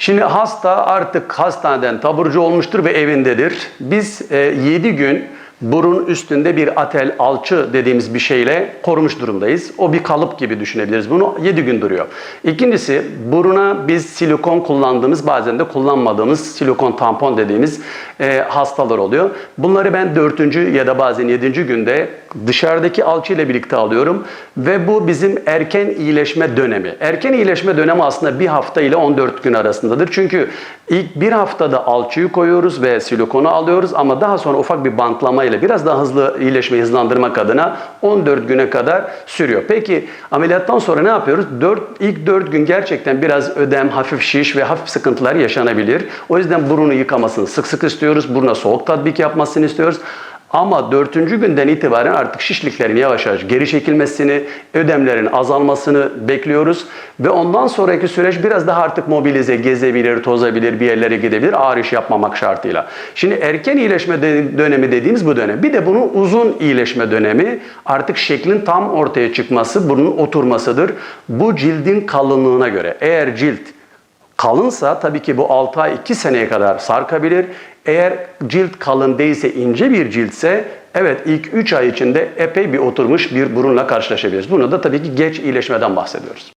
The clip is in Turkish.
Şimdi hasta artık hastaneden taburcu olmuştur ve evindedir. Biz 7 gün burun üstünde bir atel alçı dediğimiz bir şeyle korumuş durumdayız. O bir kalıp gibi düşünebiliriz bunu. 7 gün duruyor. İkincisi buruna biz silikon kullandığımız bazen de kullanmadığımız silikon tampon dediğimiz e, hastalar oluyor. Bunları ben 4. ya da bazen 7. günde dışarıdaki alçı ile birlikte alıyorum ve bu bizim erken iyileşme dönemi. Erken iyileşme dönemi aslında bir hafta ile 14 gün arasındadır. Çünkü ilk bir haftada alçıyı koyuyoruz ve silikonu alıyoruz ama daha sonra ufak bir bantlama ile biraz daha hızlı iyileşmeyi hızlandırmak adına 14 güne kadar sürüyor. Peki ameliyattan sonra ne yapıyoruz? 4, ilk 4 gün gerçekten biraz ödem, hafif şiş ve hafif sıkıntılar yaşanabilir. O yüzden burunu yıkamasını sık sık istiyoruz. Buruna soğuk tatbik yapmasını istiyoruz. Ama dördüncü günden itibaren artık şişliklerin yavaş yavaş geri çekilmesini, ödemlerin azalmasını bekliyoruz. Ve ondan sonraki süreç biraz daha artık mobilize, gezebilir, tozabilir, bir yerlere gidebilir ağır iş yapmamak şartıyla. Şimdi erken iyileşme dönemi dediğimiz bu dönem. Bir de bunun uzun iyileşme dönemi artık şeklin tam ortaya çıkması, bunun oturmasıdır. Bu cildin kalınlığına göre. Eğer cilt kalınsa tabii ki bu 6 ay 2 seneye kadar sarkabilir. Eğer cilt kalın değilse ince bir ciltse evet ilk 3 ay içinde epey bir oturmuş bir burunla karşılaşabiliriz. Bunu da tabii ki geç iyileşmeden bahsediyoruz.